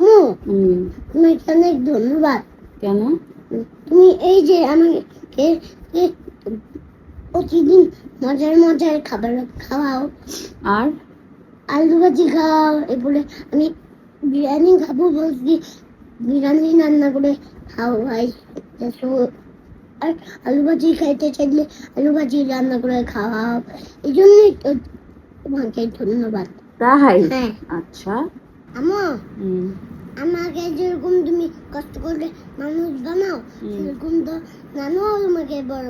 হুম তোমাকে অনেক ধন্যবাদ। কেন? তুমি এই যে আমাকে প্রতিদিন মজার মজার খাবার খাওয়াও। আর? আলু ভাজি খাও এরপরে আমি বিরিয়ানি খাব বলছি। বিরিয়ানি রান্না করে আর আলু ভাজি খাইতে চাইলে আলু ভাজি রান্না করে খাওয়াও। এই জন্যই তোমাকে ধন্যবাদ। তাই? হ্যাঁ। আচ্ছা। আমো? আমাকে যেরকম তুমি কষ্ট করে মানুষ বানাও সেরকম তো নানু তোমাকে বড়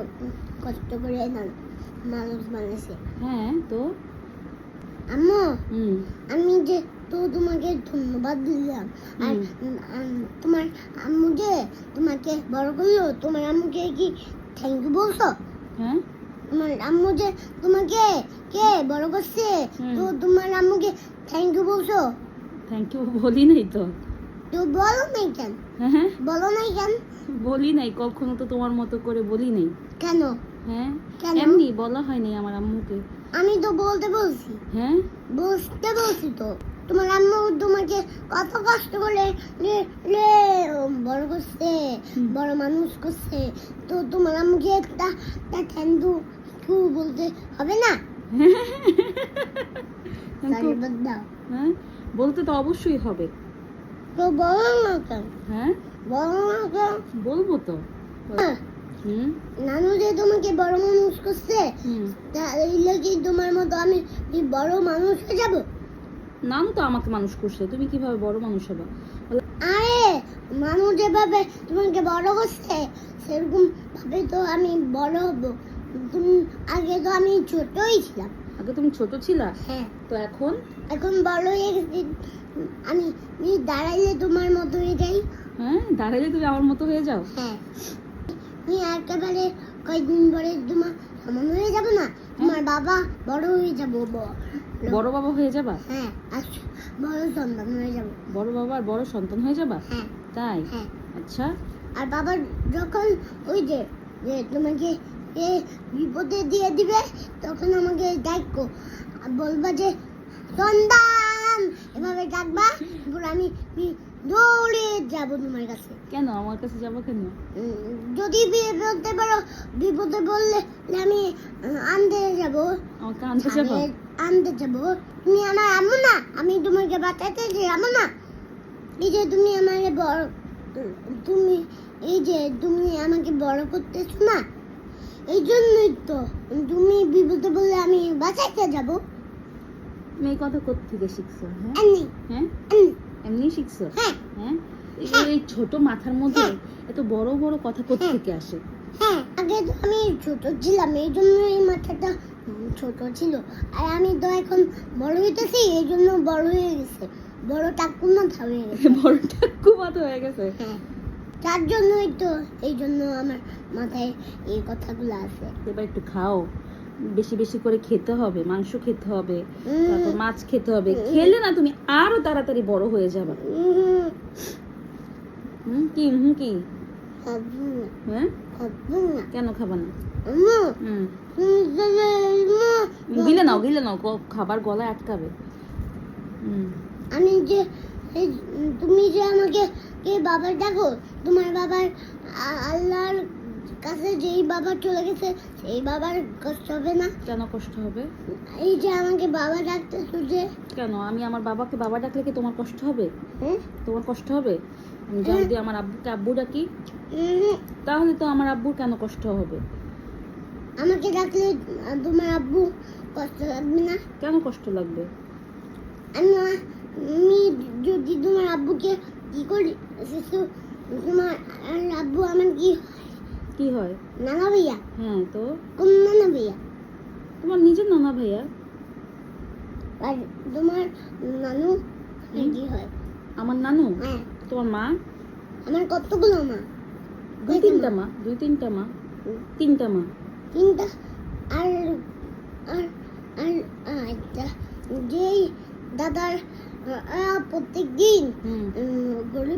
কষ্ট করে মানুষ বানাইছে। হ্যাঁ তো? আম্মু আমি যে তো তোমাকে ধন্যবাদ দিলাম। আর তোমার আম্মু যে তোমাকে বড় করল তোমার আম্মুকে কি থ্যাংক ইউ বলছো? হ্যাঁ। তোমার আম্মু যে তোমাকে কে বড় করছে তো তোমার আম্মুকে থ্যাংক ইউ বলছো? থ্যাংক ইউ বলি নাই তো? তো বলো নাই কেন? হ্যাঁ হ্যাঁ। বলো নাই কেন? বলি নাই কখনো তো তোমার মতো করে বলি নাই। কেন? হ্যাঁ? কেন? এমনি বলা হয়নি আমার আম্মুকে। আমি তো বলতে বলছি। হ্যাঁ? বুঝতে বলছি তো। তোমার আম্মু তোমাকে কত কষ্ট করে বড় করছে বড় মানুষ করছে। তো তোমার আম্মুকে একটা একটা বলতে হবে না? হ্যাঁ? বলতে তো অবশ্যই হবে। হ্যাঁ? বলব তো। হ্যাঁ, নানু যে তোমাকে বড় মানুষ করছে তাহলে কি তোমার মতো আমি বড় মানুষ হয়ে যাব? নানু তো আমাকে মানুষ করছে তুমি কীভাবে বড় মানুষ হবে? আরে মানুষ যেভাবে তোমাকে বড় করছে সেরকম ভাবে তো আমি বড় হব। তুমি আগে তো আমি ছোটই ছিলাম। আগে তুমি ছোট ছিলা? হ্যাঁ। তো এখন? এখন বড় হয়ে গেছি। আমি আমি দাঁড়াইলে তোমার মতো হয়ে যাই। হ্যাঁ দাঁড়াইলে তুমি আমার মতো হয়ে যাও। হ্যাঁ। আমি একেবারে কয়েকদিন পরে তোমার সমান হয়ে যাব না? তোমার বাবা বড় হয়ে যাব বড় বাবা হয়ে যাবা? হ্যাঁ বড় সন্তান হয়ে যাব। বড় বাবা আর বড় সন্তান হয়ে যাবা? হ্যাঁ। তাই? হ্যাঁ। আচ্ছা। আর বাবা যখন ওই যে যে তোমাকে বিপদে দিয়ে দিবে তখন আমাকে ডাকো। আর বলবা যে সন্ধান! এভাবে ডাকবা তারপর আমি আমি দৌড়ে যাব তোমার কাছে। কেন? আমার কাছে যাব কেন? যদি বিপদে পারো বিপদে বললে আমি আনতে যাব। আমাকে আনতে যাবা? আনতে যাব। তুমি আমার আম্মু না আমি তোমাকে বাঁচাতে যে আম্মু না এই যে তুমি আমাকে বড় তুমি এই যে তুমি আমাকে বড় করতেছো না এই জন্যই তো তুমি বিপদে বললে আমি বাঁচাইতে যাব? তুমি এই কথা কোথা থেকে শিখছো হ্যাঁ? এমনি। হ্যাঁ? এমনি। শিখছো? হ্যাঁ। হ্যাঁ? এই ছোট মাথার মধ্যে এত বড় বড় কথা কোথা থেকে আসে? হ্যাঁ আগে তো আমি ছোট ছিলাম এই জন্য এই মাথাটা ছোট ছিল। আর আমি তো এখন বড় হইতেছি এই জন্য বড় হয়ে গেছে। বড় টাকুর মাথা হয়ে গেছে। বড় টাক্কু মাথা হয়ে গেছে? হ্যাঁ। তার জন্যই তো এই জন্য আমার মাথায় এই কথাগুলো আছে। এবার একটু খাও। বেশি বেশি করে খেতে হবে মাংস খেতে হবে তারপর মাছ খেতে হবে। খেলে না তুমি আরও তাড়াতাড়ি বড় হয়ে যাবে। হুম কি হুম কি? হ্যাঁ? কেন খাবা না? গিলে নাও গিলে নাও খাবার গলায় আটকাবে। আমি যে তুমি যে আমাকে কে বাবার ডাকো তোমার বাবার আল্লাহর কাছে যেই বাবা চলে গেছে সেই বাবার কষ্ট হবে না? কেন কষ্ট হবে? এই যে আমাকে বাবা ডাকতেছো যে। কেন? আমি আমার বাবাকে বাবা ডাকলে কি তোমার কষ্ট হবে? তোমার কষ্ট হবে? আমি যদি আমার আব্বুকে আব্বু ডাকি তাহলে তো আমার আব্বুর কেন কষ্ট হবে? আমাকে ডাকলে তোমার আব্বু কষ্ট লাগবে না? কেন কষ্ট লাগবে? আমি যদি তোমার আব্বুকে কি করি শিশু তোমার আব্বু আমার কি কি হয়? নানা ভাইয়া। হ্যাঁ তো? কোন নানা ভাইয়া? তোমার নিজের নানা ভাইয়া? আর তোমার নানু কি হয়? আমার নানু? হ্যাঁ। তোমার মা? আমার কতগুলো মা? দুই তিনটা মা দুই তিনটা মা তিনটা মা। তিনটা। আর আর আর আচ্ছা যেই দাদার প্রত্যেক দিন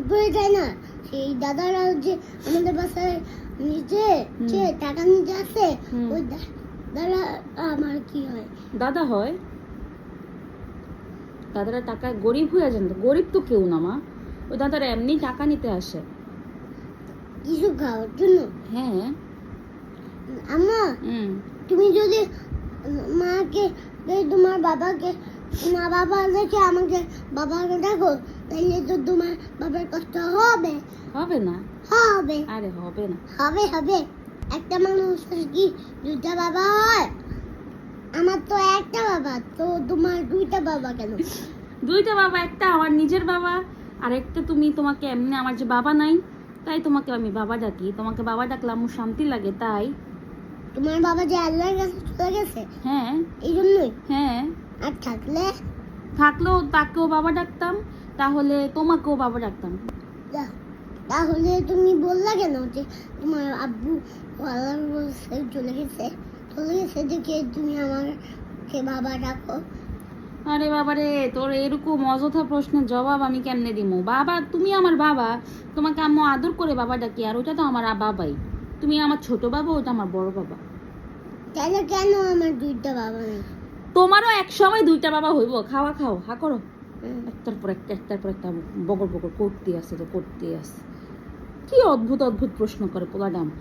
হয়ে যায় না। সেই দাদারা যে আমাদের বাসায় নিচে যে টাকা নিতে আসে ওই দা- দাদা আমার কি হয়? দাদা হয়? দাদারা টাকা গরিব হয়ে যান তো? গরিব তো কেউ না মা। ওই দাদারা এমনি টাকা নিতে আসে। কিছু খাওয়ার জন্য? হ্যাঁ। আম্মা তুমি যদি মাকে তোমার বাবাকে মা বাবা দেখে আমাকে বাবাকে ডাকো তাহলে তো তোমার বাবার কষ্ট হবে। হবে না? হবে। আরে হবে না। হবে হবে। একটা মানুষের কি দুইটা বাবা হয়? আমার তো একটা বাবা তো তোমার দুইটা বাবা কেন? দুইটা বাবা একটা আমার নিজের বাবা আর একটা তুমি তোমাকে এমনি আমার যে বাবা নাই তাই তোমাকে আমি বাবা ডাকি। তোমাকে বাবা ডাকলে আমার শান্তি লাগে তাই। তোমার বাবা যে আল্লাহর কাছে চলে গেছে? হ্যাঁ। এই জন্যই হ্যাঁ। আর থাকলে? থাকলেও তাকেও বাবা ডাকতাম তাহলে তোমাকেও বাবা ডাকতাম। যা- তাহলে তুমি বললা কেন যে তোমার আব্বু চলে গেছে? চলে গেছে দেখে তুমি আমাকে বাবা ডাকো। আরে বাবা রে তোর এরকম অযথা প্রশ্নের জবাব আমি কেমনে দিমু? বাবা তুমি আমার বাবা। তোমাকে আম্মু আদর করে বাবা ডাকি আর ওটা তো আমার বাবাই। তুমি আমার ছোট বাবা ওটা আমার বড় বাবা। তাহলে কেন আমার দুইটা বাবা নেই? তোমারও এক সময় দুইটা বাবা হইব। খাওয়া খাও হা করো। একটার পর একটা একটার পর একটা বগর বগর করতে আসে তো করতে আসে। কি অদ্ভুত অদ্ভুত প্রশ্ন করে পোলাডাম।